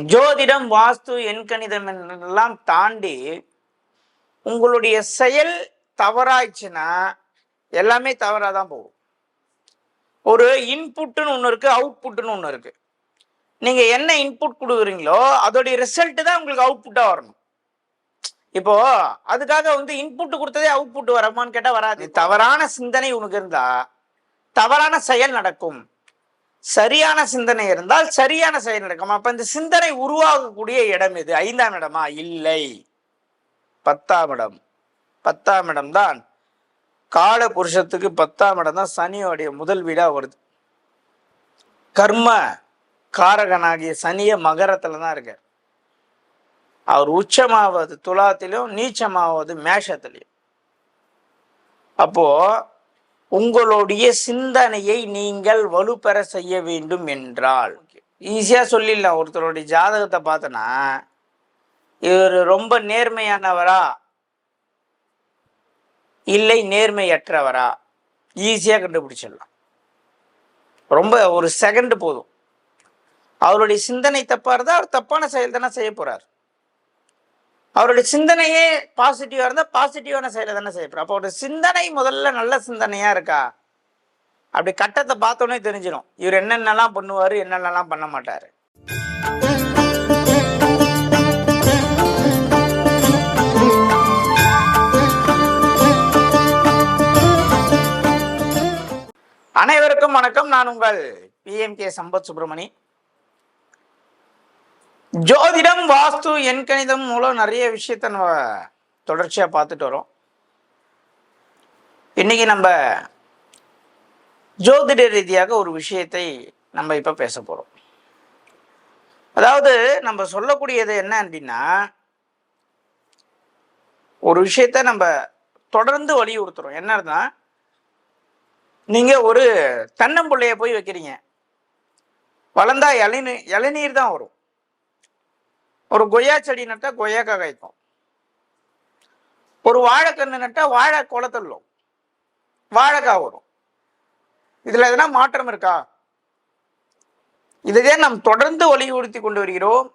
ஜோதிடம் வாஸ்து எண்கணிதம் எல்லாம் தாண்டி உங்களுடைய செயல் தவறாயிடுச்சுன்னா எல்லாமே தவறாக தான் போகும். ஒரு இன்புட்டுன்னு ஒன்று இருக்கு அவுட்புட்டுன்னு ஒன்று இருக்கு. நீங்க என்ன இன்புட் கொடுக்குறீங்களோ அதோடைய ரிசல்ட் தான் உங்களுக்கு அவுட்புட்டா வரணும். இப்போ அதுக்காக வந்து இன்புட் கொடுத்ததே அவுட்புட் வரமான்னு கேட்டா வராது. தவறான சிந்தனை உனக்கு இருந்தா தவறான செயல் நடக்கும். சரியான சிந்தனை இருந்தால் சரியான செயல் நடக்கும். அப்ப இந்த சிந்தனை உருவாகக்கூடிய இடம் எது? ஐந்தாம் இடமா? இல்லை. பத்தாம் இடம். பத்தாம் இடம் தான் கால புருஷத்துக்கு பத்தாம் இடம் தான் சனியோடைய முதல் வீடா வருது. கர்ம காரகனாகிய சனிய மகரத்துல தான் இருக்கார். அவர் உச்சமாவது துலாத்திலும் நீச்சமாவது மேஷத்திலையும் அப்போ உங்களுடைய சிந்தனையை நீங்கள் வலுப்பெற செய்ய வேண்டும் என்றால் ஈஸியாக சொல்லிடலாம். ஒருத்தருடைய ஜாதகத்தை பார்த்தனா இவர் ரொம்ப நேர்மையானவரா? இல்லை நேர்மையற்றவரா? ஈஸியாக கண்டுபிடிச்சிடலாம். ரொம்ப ஒரு செகண்ட் போதும். அவருடைய சிந்தனை தப்பாக இருந்தால் அவர் தப்பான செயல் தானே செய்ய போகிறார் அவருடைய சிந்தனையே பாசிட்டிவாக இருந்தால் பாசிட்டிவான செயலை தானே செய்யப்படும் அப்போ அவருடைய சிந்தனை முதல்ல நல்ல சிந்தனையாக இருக்கா? அப்படி கட்டத்தை பார்த்தோன்னே தெரிஞ்சிடும் இவர் என்னென்னலாம் பண்ணுவார் என்னென்னலாம் பண்ண மாட்டார். அனைவருக்கும் வணக்கம். நான் உங்கள் பிஎம்கே சம்பத் சுப்பிரமணி. ஜோதிடம் வாஸ்து எண்கணிதம் மூலம் நிறைய விஷயத்த நம்ம தொடர்ச்சியாக பார்த்துட்டு வரோம். இன்னைக்கு நம்ம ஜோதிட ரீதியாக ஒரு விஷயத்தை நம்ம இப்போ பேச போகிறோம் அதாவது நம்ம சொல்லக்கூடியது என்ன அப்படின்னா ஒரு விஷயத்த நம்ம தொடர்ந்து வலியுறுத்துறோம். என்னன்னா நீங்கள் ஒரு தென்னம்புள்ளைய போய் வைக்கிறீங்க. வளர்ந்தா இளநீர் இளநீர் தான் வரும். ஒரு கொய்யா செடி நட்டால் கொய்யாக்காய் காய்க்கும். ஒரு வாழைக்கன்று நட்டால் வாழை குளத்தள்ளும் வாழைக்காய் வரும். இதில் எதனா மாற்றம் இருக்கா? இதையே நாம் தொடர்ந்து வலியுறுத்தி கொண்டு வருகிறோம்.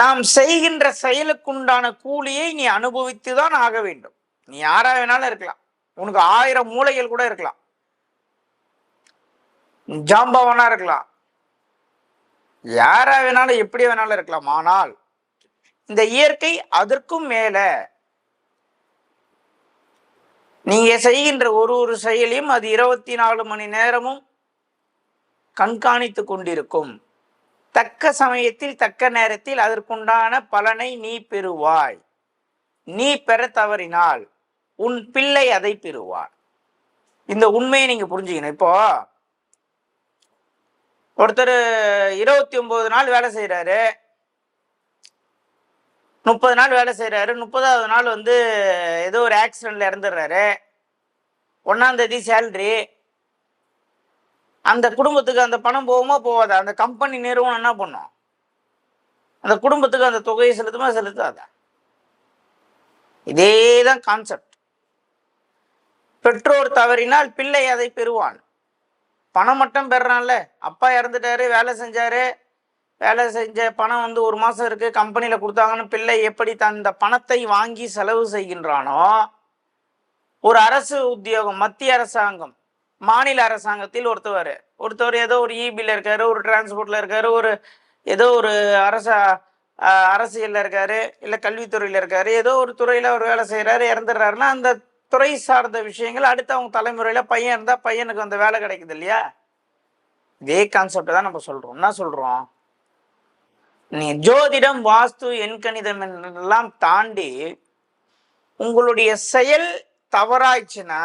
நாம் செய்கின்ற செயலுக்குண்டான கூலியை நீ அனுபவித்து தான் ஆக வேண்டும். நீ யாரா வேணாலும் இருக்கலாம். உனக்கு ஆயிரம் மூளைகள் கூட இருக்கலாம். ஜாம்பவனா இருக்கலாம். யாரா வேணாலும் எப்படி வேணாலும் இருக்கலாம். ஆனால் இந்த இயற்கை அதற்கும் மேல. நீங்க செய்கின்ற ஒரு ஒரு செயலையும் அது இருபத்தி நாலு மணி நேரமும் கண்காணித்து கொண்டிருக்கும். தக்க சமயத்தில் தக்க நேரத்தில் அதற்குண்டான பலனை நீ பெறுவாய். நீ பெற தவறினால் உன் பிள்ளை அதை பெறுவார். இந்த உண்மையை நீங்க புரிஞ்சுக்கணும். இப்போ ஒருத்தர் இருபத்தி ஒம்பது நாள் வேலை செய்கிறாரு முப்பது நாள் வேலை செய்கிறாரு முப்பதாவது நாள் வந்து ஏதோ ஒரு ஆக்சிடெண்ட்டில் இறந்துடுறாரு ஒன்றாந்தேதி சேல்ரி அந்த குடும்பத்துக்கு அந்த பணம் போகுமா போகாதா? அந்த கம்பெனி நிறுவனம் என்ன பண்ணும்? அந்த குடும்பத்துக்கு அந்த தொகையை செலுத்துமா செலுத்தாதா? இதே தான் கான்செப்ட் பெற்றோர் தவறினால் பிள்ளை அதை பெறுவான். பணம் மட்டும் பெறான்ல. அப்பா இறந்துட்டாரு வேலை செஞ்சாரு. வேலை செஞ்ச பணம் வந்து ஒரு மாதம் இருக்கு கம்பெனியில் கொடுத்தாங்கன்னு பிள்ளை எப்படி தந்த பணத்தை வாங்கி செலவு செய்கின்றானோ ஒரு அரசு உத்தியோகம் மத்திய அரசாங்கம் மாநில அரசாங்கத்தில் ஒருத்தவர். ஒருத்தவர் ஏதோ ஒரு இபியில் இருக்காரு ஒரு டிரான்ஸ்போர்ட்ல இருக்காரு ஒரு ஏதோ ஒரு அரச அரசியலில் இருக்கார் இருக்காரு கல்வித்துறையில் இருக்கார் இருக்காரு ஏதோ ஒரு துறையில் அவர் வேலை செய்கிறாரு இறந்துடுறாருன்னா அந்த துறை சார்ந்த விஷயங்கள் அடுத்து அவங்க தலைமுறையில் பையன் இருந்தால் பையனுக்கு அந்த வேலை கிடைக்குது இல்லையா? இதே கான்செப்டை தான் நம்ம சொல்கிறோம் என்ன சொல்கிறோம் நீ ஜோதிடம் வாஸ்து எண்கணிதம் எல்லாம் தாண்டி உங்களுடைய செயல் தவறாயிடுச்சுன்னா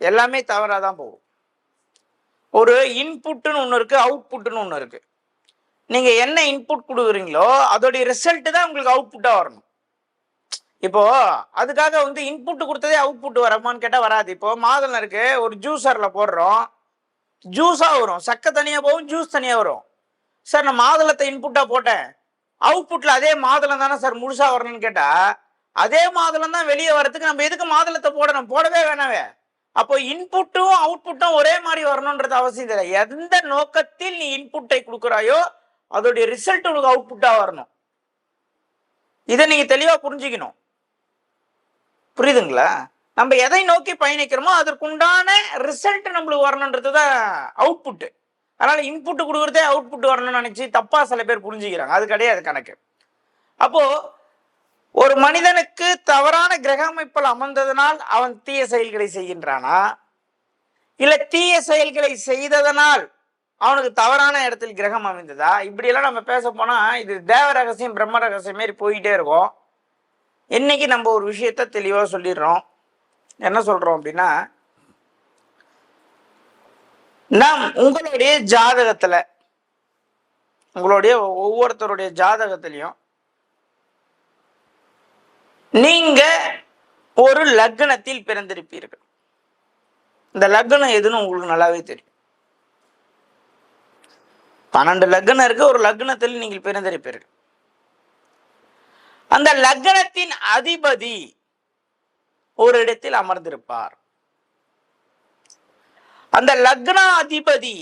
எல்லாமே தவறாக தான் போகும். ஒரு இன்புட்டுன்னு ஒன்று இருக்குது அவுட்புட்டுன்னு ஒன்று இருக்குது நீங்கள் என்ன இன்புட் கொடுக்குறீங்களோ அதோடைய ரிசல்ட்டு தான் உங்களுக்கு அவுட்புட்டாக வரணும். இப்போ அதுக்காக வந்து இன்புட் கொடுத்ததே அவுட்புட் வரமான்னு கேட்டால் வராது. இப்போ மாதுளம் இருக்கு ஒரு ஜூஸரில் போடுறோம். ஜூஸாக வரும். சக்கை தனியாக போகும் ஜூஸ் தனியாக வரும். சார் நான் மாதுளத்தை இன்புட்டாக போட்டேன். அவுட்புட்டில் அதே மாதுளம் தானே சார் முழுசாக வரணும்னு கேட்டால் அதே மாதுளம் தான் வெளியே வரதுக்கு நம்ம எதுக்கு மாதுளத்தை போடணும்? போடவே வேணாவே அப்போ இன்புட்டும் அவுட்புட்டும் ஒரே மாதிரி வரணுன்றது அவசியம் இல்லை. எந்த நோக்கத்தில் நீ இன்புட்டை கொடுக்குறாயோ அதோடைய ரிசல்ட் உங்களுக்கு அவுட்புட்டாக வரணும். இதை நீங்கள் தெளிவாக புரிஞ்சுக்கணும். புரியுதுங்களா? நம்ம எதை நோக்கி பயணிக்கிறோமோ அதற்குண்டான ரிசல்ட் நம்மளுக்கு வரணுன்றது தான் அவுட்புட்டு அதனால் இன்புட் கொடுக்குறதே அவுட்புட் வரணும்னு நினச்சி தப்பாக சில பேர் புரிஞ்சுக்கிறாங்க. அது கிடையாது கணக்கு. அப்போது ஒரு மனிதனுக்கு தவறான கிரக அமைப்பில் அமர்ந்ததனால் அவன் தீய செயல்களை செய்கின்றானா? இல்லை தீய செயல்களை செய்ததனால் அவனுக்கு தவறான இடத்தில் கிரகம் அமைந்ததா? இப்படியெல்லாம் நம்ம பேச போனால் இது தேவ ரகசியம் பிரம்ம ரகசியம் மாரி போயிட்டே இருக்கும். இன்னைக்கு நம்ம ஒரு விஷயத்த தெளிவாக சொல்லிடுறோம்? என்ன சொல்றோம் அப்படின்னா நாம் உங்களுடைய ஜாதகத்துல உங்களுடைய ஒவ்வொருத்தருடைய ஜாதகத்திலையும் நீங்க ஒரு லக்னத்தில் பிறந்திருப்பீர்கள். இந்த லக்னம் எதுன்னு உங்களுக்கு நல்லாவே தெரியும். பன்னெண்டு லக்னம் இருக்கு ஒரு லக்னத்தில் நீங்கள் பிறந்திருப்பீர்கள். அந்த லக்னத்தின் அதிபதி ஒரு இடத்தில் அமர்ந்திருப்பார். அந்த லக்ன அதிபதி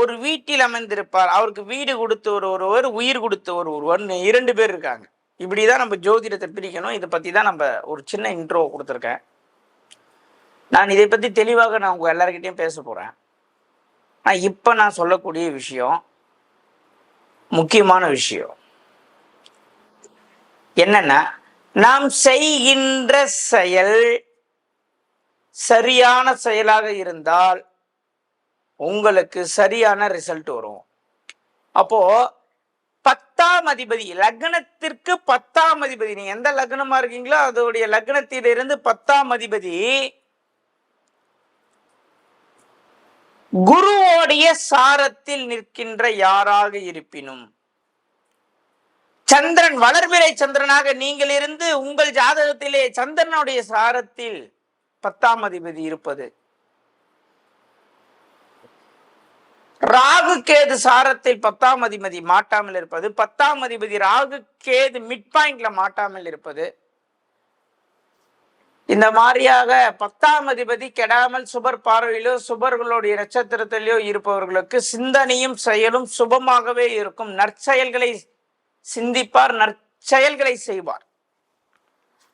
ஒரு வீட்டில் அமர்ந்திருப்பார். அவருக்கு வீடு கொடுத்த ஒரு ஒருவர் உயிர் கொடுத்த ஒரு ஒருவர் இரண்டு பேர் இருக்காங்க. இப்படிதான் நம்ம ஜோதிடத்தை பிரிக்கணும். இதை பத்தி தான் நம்ம ஒரு சின்ன இன்ட்ரோ கொடுத்துருக்கேன். நான் இதை பத்தி தெளிவாக நான் உங்க எல்லார்கிட்டையும் பேச போறேன். ஆனால் இப்போ நான் சொல்லக்கூடிய விஷயம் முக்கியமான விஷயம். என்னன்னா நாம் செய்கின்ற செயல் சரியான செயலாக இருந்தால் உங்களுக்கு சரியான ரிசல்ட் வரும். அப்போ பத்தாம் அதிபதி லக்னத்திற்கு பத்தாம் அதிபதி நீங்க எந்த லக்னமா இருக்கீங்களோ அதோடைய லக்னத்திலிருந்து பத்தாம் அதிபதி குருவோடைய சாரத்தில் நிற்கின்ற யாராக இருப்பினும் சந்திரன் வளர்பிறை சந்திரனாக நீங்கள் இருந்து உங்கள் ஜாதகத்திலே சந்திரனுடைய சாரத்தில் பத்தாம் அதிபதி இருப்பது. ராகு கேது சாரத்தில் பத்தாம் அதிபதி மாட்டாமல் இருப்பது. பத்தாம் அதிபதி ராகு கேது மிட் பாயிண்ட்ல மாட்டாமல் இருப்பது. இந்த மாதிரியாக பத்தாம் அதிபதி கெடாமல் சுபர் பார்வையிலோ சுபர்களுடைய நட்சத்திரத்திலோ இருப்பவர்களுக்கு சிந்தனையும் செயலும் சுபமாகவே இருக்கும். நற்செயல்களை சிந்திப்பார் நற்செயல்களை செய்வார்.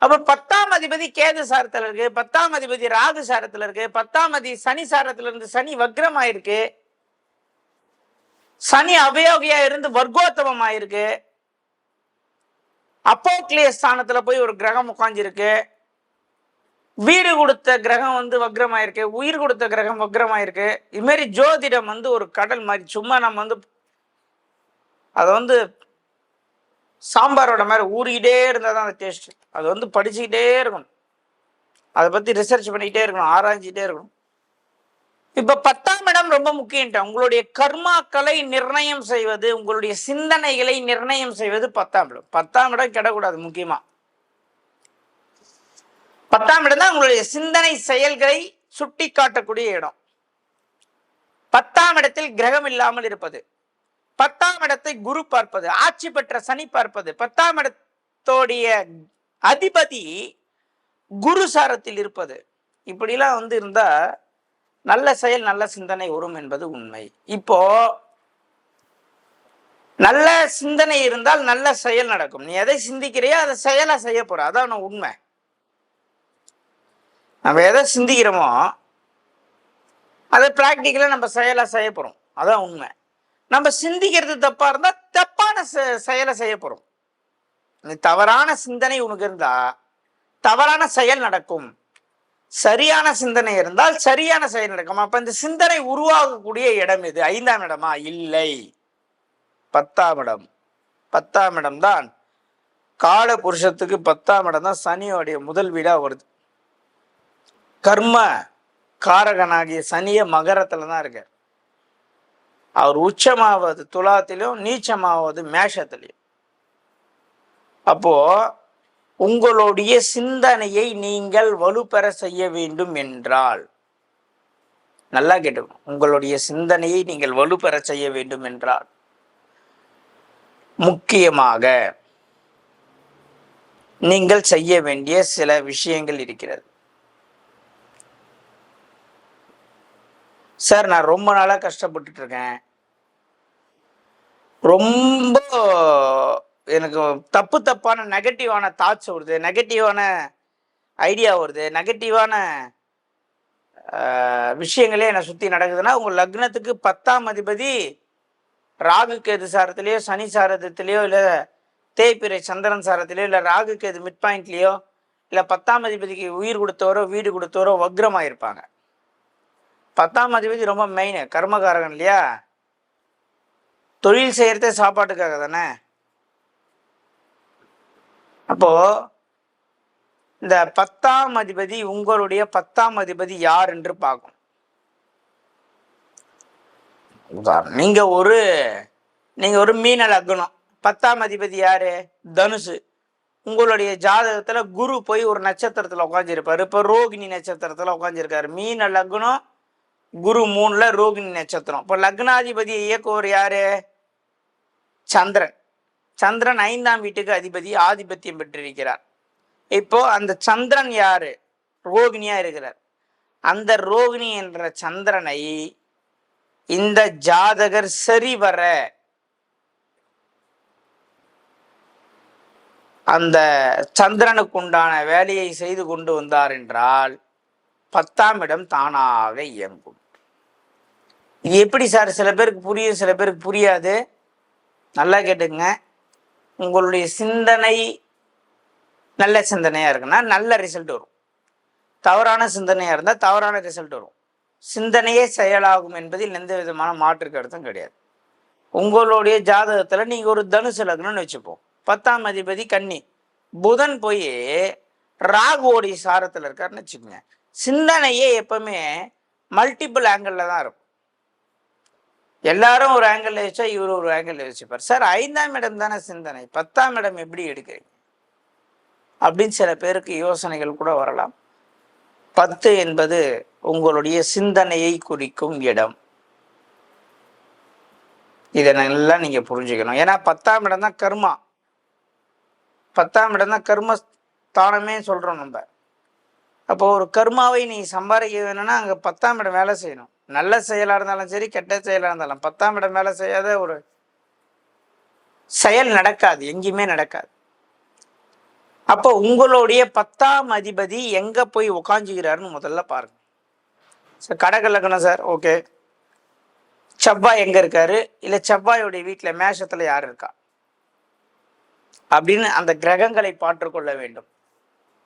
அப்போ பத்தாம் அதிபதி கேது சாரத்தில் இருக்கு பத்தாம் அதிபதி ராகு சாரத்தில் இருக்கு பத்தாம் அதி சனி சாரத்துல இருந்து சனி வக்ரம் ஆயிருக்கு சனி அபயோகியா இருந்து வர்க்கோத்தமம் ஆயிருக்கு அப்போக்லிய ஸ்தானத்துல போய் ஒரு கிரகம் உட்காந்துருக்கு வீடு கொடுத்த கிரகம் வந்து வக்ரமாயிருக்கு உயிர் கொடுத்த கிரகம் வக்ரமாயிருக்கு. இது மாதிரி ஜோதிடம் வந்து ஒரு கடல் மாதிரி சும்மா நம்ம வந்து அதை வந்து சாம்பாரோட மாதிரி ஊறிக்கிட்டே இருந்தால் தான் அந்த டேஸ்ட் அது வந்து படிச்சுக்கிட்டே இருக்கணும். அதை பற்றி ரிசர்ச் பண்ணிக்கிட்டே இருக்கணும் ஆராய்ஞ்சிட்டே இருக்கணும். இப்போ பத்தாம் இடம் ரொம்ப முக்கியம் உங்களுடைய கர்மாக்களை நிர்ணயம் செய்வது உங்களுடைய சிந்தனைகளை நிர்ணயம் செய்வது பத்தாம் இடம். பத்தாம் இடம் கிடக்கூடாது முக்கியமாக பத்தாம் இடம் தான் உங்களுடைய சிந்தனை செயல்களை சுட்டி காட்டக்கூடிய இடம். பத்தாம் இடத்தில் கிரகம் இல்லாமல் இருப்பது. பத்தாம் இடத்தை குரு பார்ப்பது ஆட்சி பெற்ற சனி பார்ப்பது பத்தாம் இடத்தோடைய அதிபதி குரு சாரத்தில் இருப்பது. இப்படிலாம் வந்து இருந்தா நல்ல செயல் நல்ல சிந்தனை வரும் என்பது உண்மை. இப்போ நல்ல சிந்தனை இருந்தால் நல்ல செயல் நடக்கும். நீ எதை சிந்திக்கிறியோ அதை செயலா செய்ய போற. அதான் உண்மை. நம்ம எதை சிந்திக்கிறோமோ அதை பிராக்டிக்கலா நம்ம செயலா செய்ய போறோம். அதான் உண்மை. நம்ம சிந்திக்கிறது தப்பா இருந்தா தப்பான செயலை செய்ய போறோம். தவறான சிந்தனை உனக்கு இருந்தா தவறான செயல் நடக்கும். சரியான சிந்தனை இருந்தால் சரியான செயல் நடக்கும். அப்ப இந்த சிந்தனை உருவாகக்கூடிய இடம் இது ஐந்தாம் இடமா? இல்லை. பத்தாம் இடம். பத்தாம் இடம் தான் கால புருஷத்துக்கு பத்தாம் இடம் தான் சனியோடைய முதல் வீடா வருது. கர்ம காரகனாகிய சனிய மகரத்துல தான் இருக்கார். அவர் உச்சமாவது துலாத்திலையும் நீச்சமாவது மேஷத்திலையும். அப்போ உங்களுடைய சிந்தனையை நீங்கள் வலுப்பெற செய்ய வேண்டும் என்றால் நல்லா கேட்டுக்கணும் உங்களுடைய சிந்தனையை நீங்கள் வலுப்பெற செய்ய வேண்டும் என்றால் முக்கியமாக நீங்கள் செய்ய வேண்டிய சில விஷயங்கள் இருக்கிறது. சார் நான் ரொம்ப நாளாக கஷ்டப்பட்டுட்டு இருக்கேன் ரொம்ப எனக்கு தப்பு தப்பான நெகட்டிவான தாட்ஸ் வருது. நெகட்டிவான ஐடியா வருது. நெகட்டிவான விஷயங்களே என்னை சுற்றி நடக்குதுன்னா உங்கள் லக்னத்துக்கு பத்தாம் அதிபதி ராகு கேது சாரத்திலேயோ சனி சாரத்திலேயோ இல்லை தேய்பிரை சந்திரன் சாரத்திலேயோ இல்லை ராகு கேது மிட் பாயிண்ட்லேயோ இல்லை பத்தாம் அதிபதிக்கு உயிர் கொடுத்தவரோ வீடு கொடுத்தவரோ வக்ரமாக இருப்பாங்க பத்தாம் அதிபதி ரொம்ப மெயின் கர்மகாரகன் இல்லையா? தொழில் செய்கிறதே சாப்பாட்டுக்காக தானே? அப்போ இந்த பத்தாம் அதிபதி உங்களுடைய பத்தாம் அதிபதி யார் என்று பார்க்கும் உதாரணம் நீங்க ஒரு நீங்க ஒரு மீன லக்னம். பத்தாம் அதிபதி யாரு? தனுசு. உங்களுடைய ஜாதகத்துல குரு போய் ஒரு நட்சத்திரத்துல உட்காந்துருப்பார் இப்போ ரோகிணி நட்சத்திரத்துல உட்காந்துருக்காரு மீன லக்னம் குரு மூணுல ரோகிணி நட்சத்திரம். இப்போ லக்னாதிபதியை இயக்குவர் யாரு? சந்திரன். சந்திரன் ஐந்தாம் வீட்டுக்கு அதிபதி ஆதிபத்தியம் பெற்றிருக்கிறார். இப்போ அந்த சந்திரன் யாரு? ரோகிணியா இருக்கிறார். அந்த ரோகிணி என்ற சந்திரனை இந்த ஜாதகர் சரி வர அந்த சந்திரனுக்கு உண்டான வேலையை செய்து கொண்டு வந்தார் என்றால் பத்தாம் இடம் தானாக இயங்கும். இது எப்படி சார்? சில பேருக்கு புரியும் சில பேருக்கு புரியாது. நல்லா கேட்டுங்க உங்களுடைய சிந்தனை நல்ல சிந்தனையாக இருக்குன்னா நல்ல ரிசல்ட் வரும். தவறான சிந்தனையாக இருந்தால் தவறான ரிசல்ட் வரும். சிந்தனையே செயலாகும் என்பதில் எந்த விதமான மாற்று கருத்தும் கிடையாது. உங்களுடைய ஜாதகத்தில் நீங்கள் ஒரு தனுசு லக்னம்னு வச்சுப்போம். பத்தாம் அதிபதி கன்னி. புதன் போய் ராகுவோடைய சாரத்தில் இருக்காருன்னு வச்சுக்கோங்க. சிந்தனையே எப்பவுமே மல்டிபிள் ஆங்கிளில் தான் இருக்கும். எல்லாரும் ஒரு ஆங்கிள் வச்சா இவர் ஒரு ஆங்கிள் வச்சுப்பார். சார் ஐந்தாம் இடம் தானே சிந்தனை. பத்தாம் இடம் எப்படி எடுக்கிறீங்க? அப்படின்னு சில பேருக்கு யோசனைகள் கூட வரலாம். பத்து என்பது உங்களுடைய சிந்தனையை குறிக்கும் இடம். இதை நல்லா நீங்கள் புரிஞ்சுக்கணும். ஏன்னா பத்தாம் இடம் தான் கர்மா. பத்தாம் இடம் தான் கர்மஸ்தானமே சொல்கிறோம் நம்ம. அப்போ ஒரு கர்மாவை நீ சம்பாதிக்க வேணும்னா அங்கே பத்தாம் இடம் வேலை செய்யணும். நல்ல செயலாக இருந்தாலும் சரி கெட்ட செயலாக இருந்தாலும். பத்தாம் இடம் வேலை செய்யாத ஒரு செயல் நடக்காது எங்கேயுமே நடக்காது. அப்போ உங்களுடைய பத்தாம் அதிபதி எங்கே போய் உக்காஞ்சுக்கிறாருன்னு முதல்ல பாருங்க. சார் கடகலக்கணம் சார் ஓகே. செவ்வாய் எங்கே இருக்காரு? இல்லை செவ்வாயோடைய வீட்டில் மேஷத்தில் யார் இருக்கா? அப்படின்னு அந்த கிரகங்களை பாற்றுக்கொள்ள வேண்டும்.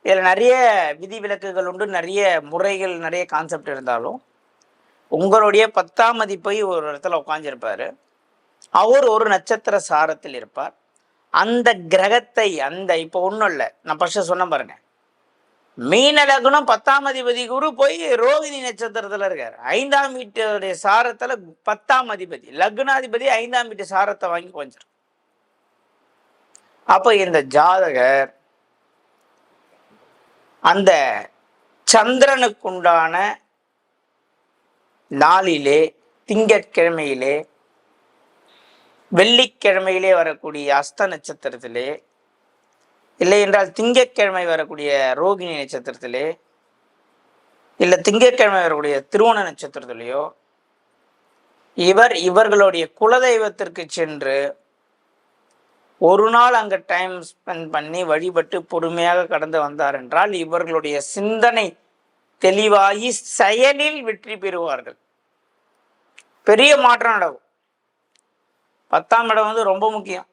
இதில் நிறைய விதி விலக்குகள் உண்டு நிறைய முறைகள் நிறைய கான்செப்ட் இருந்தாலும் உங்களுடைய பத்தாம் மதிப்பை ஒரு இடத்துல உட்காந்துருப்பார் அவர் ஒரு நட்சத்திர சாரத்தில் இருப்பார். அந்த கிரகத்தை அந்த இப்போ ஒன்றும் இல்லை நான் ஃபர்ஸ்ட் சொன்ன பாருங்க. மீன லக்னம் பத்தாம் அதிபதி குரு போய் ரோகிணி நட்சத்திரத்தில் இருக்கார். ஐந்தாம் வீட்டுடைய சாரத்தில் பத்தாம் அதிபதி லக்னாதிபதி ஐந்தாம் வீட்டு சாரத்தை வாங்கி கொஞ்சம் அப்போ இந்த ஜாதகர் அந்த சந்திரனுக்குண்டான நாளிலே திங்கட்கிழமையிலே வெள்ளிக்கிழமையிலே வரக்கூடிய அஸ்த நட்சத்திரத்திலே இல்லை என்றால் திங்கட்கிழமை வரக்கூடிய ரோகிணி நட்சத்திரத்திலே இல்லை திங்கட்கிழமை வரக்கூடிய திருவோண நட்சத்திரத்திலேயோ இவர் இவர்களுடைய குலதெய்வத்திற்கு சென்று ஒரு நாள் அங்கே டைம் ஸ்பெண்ட் பண்ணி வழிபட்டு பொறுமையாக கடந்து வந்தார் என்றால் இவர்களுடைய சிந்தனை தெளிவாகி செயலில் வெற்றி பெறுவார்கள். பெரிய மாற்றம் நடக்கும். பத்தாம் இடம் வந்து ரொம்ப முக்கியம்.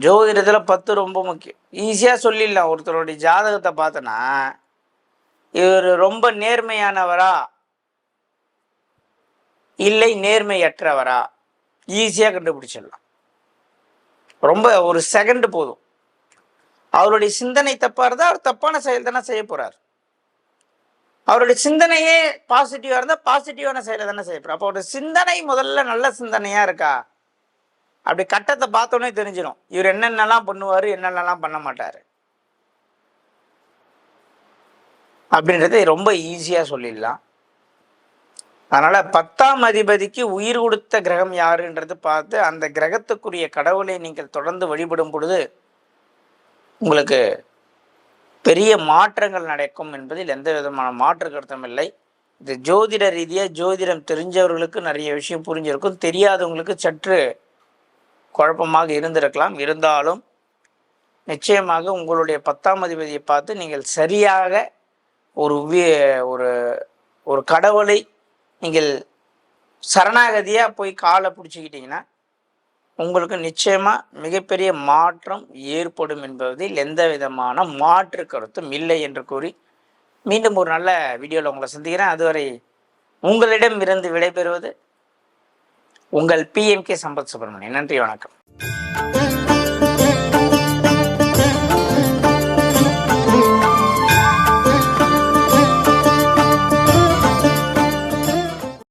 ஜோதிடத்தில் பத்து ரொம்ப முக்கியம். ஈஸியாக சொல்லிடலாம். ஒருத்தருடைய ஜாதகத்தை பார்த்தோன்னா இவர் ரொம்ப நேர்மையானவரா? இல்லை நேர்மையற்றவரா? ஈஸியாக கண்டுபிடிச்சிடலாம். ரொம்ப ஒரு செகண்ட் போதும். அவருடைய சிந்தனை தப்பாக இருந்தால் அவர் தப்பான செயல் தானே செய்ய போகிறார் அவருடைய சிந்தனையே பாசிட்டிவாக இருந்தால் பாசிட்டிவான செயலை தானே செய்ய போகிறார் அப்போ அவருடைய சிந்தனை முதல்ல நல்ல சிந்தனையாக இருக்கா? அப்படி கட்டத்தை பார்த்தோன்னே தெரிஞ்சிடும் இவர் என்னென்னலாம் பண்ணுவார் என்னென்னலாம் பண்ண மாட்டார். அப்படின்றத ரொம்ப ஈஸியாக சொல்லிடலாம். அதனால் பத்தாம் அதிபதிக்கு உயிர் கொடுத்த கிரகம் யாருன்றது பார்த்து அந்த கிரகத்துக்குரிய கடவுளை நீங்கள் தொடர்ந்து வழிபடும் பொழுது உங்களுக்கு பெரிய மாற்றங்கள் நடக்கும் என்பதில் எந்த விதமான மாற்று கருத்தும் இல்லை. இது ஜோதிட ரீதியாக ஜோதிடம் தெரிஞ்சவர்களுக்கு நிறைய விஷயம் புரிஞ்சிருக்கும். தெரியாதவங்களுக்கு சற்று குழப்பமாக இருந்திருக்கலாம். இருந்தாலும் நிச்சயமாக உங்களுடைய பத்தாம் அதிபதியை பார்த்து நீங்கள் சரியாக ஒரு ஒரு ஒரு கடவுளை நீங்கள் சரணாகதியாக போய் காலை பிடிச்சிக்கிட்டிங்கன்னா உங்களுக்கு நிச்சயமாக மிகப்பெரிய மாற்றம் ஏற்படும் என்பதில் எந்த விதமான மாற்று கருத்தும் இல்லை என்று கூறி மீண்டும் ஒரு நல்ல வீடியோவில் உங்களை சந்திக்கிறேன். அதுவரை உங்களிடம் இருந்து விடைபெறுவது உங்கள் பிஎம்கே சம்பத் சுப்பிரமணியன். நன்றி வணக்கம்.